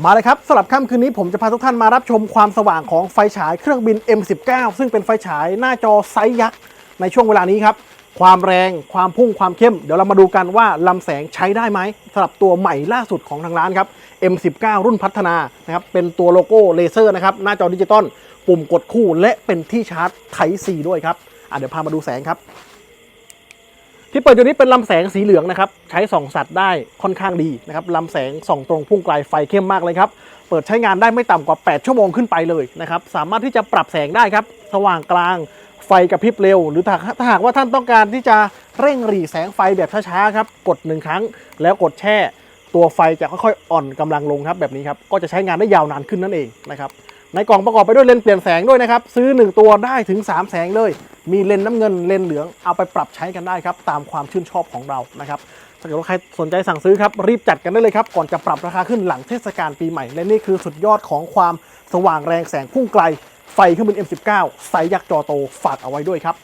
มาเลยครับสำหรับค่ำคืนนี้ผมจะพาทุกท่านมารับชมความสว่างของไฟฉายเครื่องบิน M19 ซึ่งเป็นไฟฉายหน้าจอไซส์ยักษ์ในช่วงเวลานี้ครับ ความแรงความพุ่งความเข้ม เดี๋ยวเรามาดูกันว่าลำแสงใช้ได้ไหมสำหรับตัวใหม่ล่าสุดของทางร้านครับ M19 รุ่นพัฒนานะครับเป็นตัวโลโก้เลเซอร์นะครับหน้าจอดิจิตอลปุ่มกดคู่และเป็นที่ชาร์จ Type C ด้วยครับเดี๋ยวพามาดูแสงครับ เปิดอยู่นี้เป็นลำแสงสีเหลืองนะครับ ใช้ส่องสัตว์ได้ค่อนข้างดีนะครับลำแสงส่องตรงพุ่งไกลไฟเข้มมากเลยครับ เปิดใช้งานได้ไม่ต่ำกว่า 8 ชั่วโมงขึ้นไปเลยนะครับ สามารถที่จะปรับแสงได้ครับ สว่างกลาง ไฟกระพริบเร็ว หรือถ้าถ้าหากว่าท่านต้องการที่จะเร่งหรี่แสงไฟแบบช้าๆครับ กดหนึ่งครั้งแล้วกดแช่ ตัวไฟจะค่อยๆอ่อนกำลังลงครับแบบนี้ครับ ก็จะใช้งานได้ยาวนานขึ้นนั่นเองนะครับ ในกล่องประกอบไปด้วยเลนส์เปลี่ยนแสงด้วยนะครับ ซื้อ 1 ตัวได้ถึง 3 แสงเลย มีเลนน้ำเงินเลนเหลืองเอาไปปรับใช้กันได้ครับ ตามความชื่นชอบของเรานะครับถ้าเกิดว่าใครสนใจสั่งซื้อครับ รีบจัดกันได้เลยครับ ก่อนจะปรับราคาขึ้นหลังเทศกาลปีใหม่ และนี่คือสุดยอดของความสว่างแรงแสงพุ่งไกล ไฟเครื่องบิน M19 ไซส์ยักษ์จอโตฝากเอาไว้ด้วยครับ